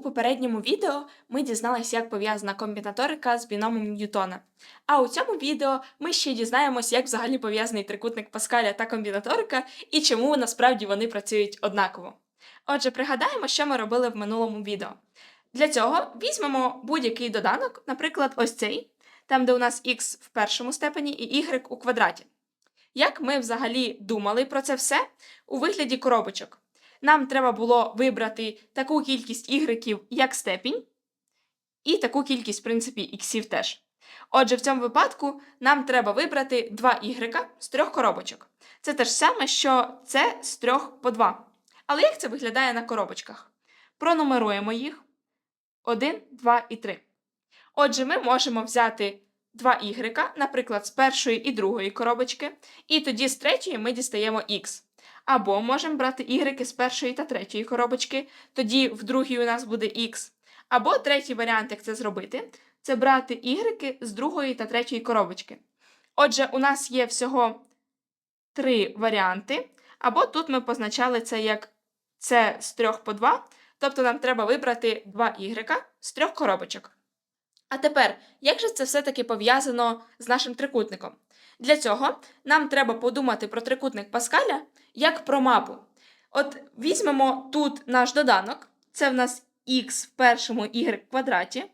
У попередньому відео ми дізналися, як пов'язана комбінаторика з біномом Ньютона. А у цьому відео ми ще дізнаємось, як взагалі пов'язаний трикутник Паскаля та комбінаторика і чому насправді вони працюють однаково. Отже, пригадаємо, що ми робили в минулому відео. Для цього візьмемо будь-який доданок, наприклад, ось цей, там, де у нас х в першому степені і y у квадраті. Як ми взагалі думали про це все у вигляді коробочок? Нам треба було вибрати таку кількість ігреків, як степінь, і таку кількість, в принципі, іксів теж. Отже, в цьому випадку нам треба вибрати 2 ігрека з трьох коробочок. Це те ж саме, що це з трьох по 2. Але як це виглядає на коробочках? Пронумеруємо їх 1, 2 і 3. Отже, ми можемо взяти 2 ігрека, наприклад, з першої і другої коробочки, і тоді з третьої ми дістаємо х. Або можемо брати ігреки з першої та третьої коробочки, тоді в другій у нас буде х. Або третій варіант, як це зробити, це брати ігреки з другої та третьої коробочки. Отже, у нас є всього три варіанти, або тут ми позначали це як це з трьох по два, тобто нам треба вибрати два ігрека з трьох коробочок. А тепер, як же це все-таки пов'язано з нашим трикутником? Для цього нам треба подумати про трикутник Паскаля як про мапу. От візьмемо тут наш доданок, це в нас х в першому y квадраті,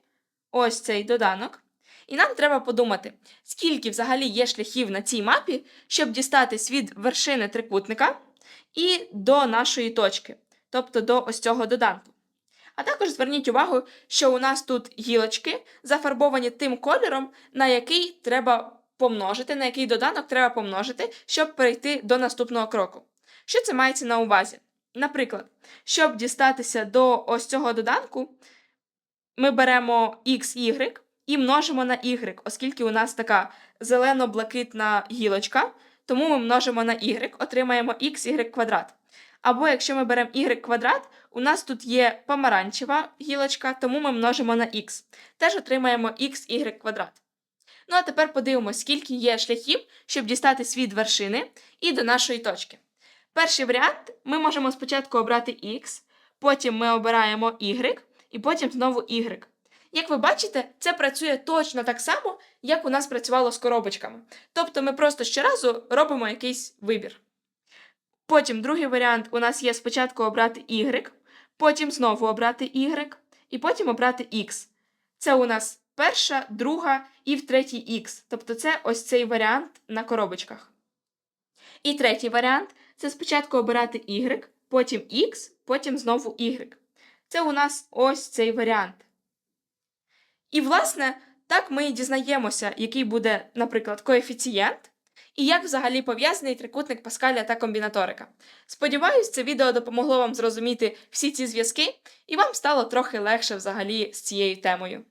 ось цей доданок. І нам треба подумати, скільки взагалі є шляхів на цій мапі, щоб дістатись від вершини трикутника і до нашої точки, тобто до ось цього доданку. А також зверніть увагу, що у нас тут гілочки зафарбовані тим кольором, на який треба помножити, на який доданок треба помножити, щоб перейти до наступного кроку. Що це мається на увазі? Наприклад, щоб дістатися до ось цього доданку, ми беремо xy і множимо на y, оскільки у нас така зелено-блакитна гілочка, тому ми множимо на y, отримаємо xy квадрат. Або якщо ми беремо y квадрат, у нас тут є помаранчева гілочка, тому ми множимо на x. Теж отримаємо xy квадрат. Ну а тепер подивимося, скільки є шляхів, щоб дістатись від вершини і до нашої точки. Перший варіант ми можемо спочатку обрати x, потім ми обираємо y, і потім знову y. Як ви бачите, це працює точно так само, як у нас працювало з коробочками. Тобто ми просто щоразу робимо якийсь вибір. Потім другий варіант у нас є спочатку обрати y, потім знову обрати y, і потім обрати x. Це у нас перша, друга і в третій х. Тобто це ось цей варіант на коробочках. І третій варіант це спочатку обирати y, потім x, потім знову y. Це у нас ось цей варіант. І, власне, так ми і дізнаємося, який буде, наприклад, коефіцієнт, і як взагалі пов'язаний трикутник Паскаля та комбінаторика. Сподіваюсь, це відео допомогло вам зрозуміти всі ці зв'язки, і вам стало трохи легше взагалі з цією темою.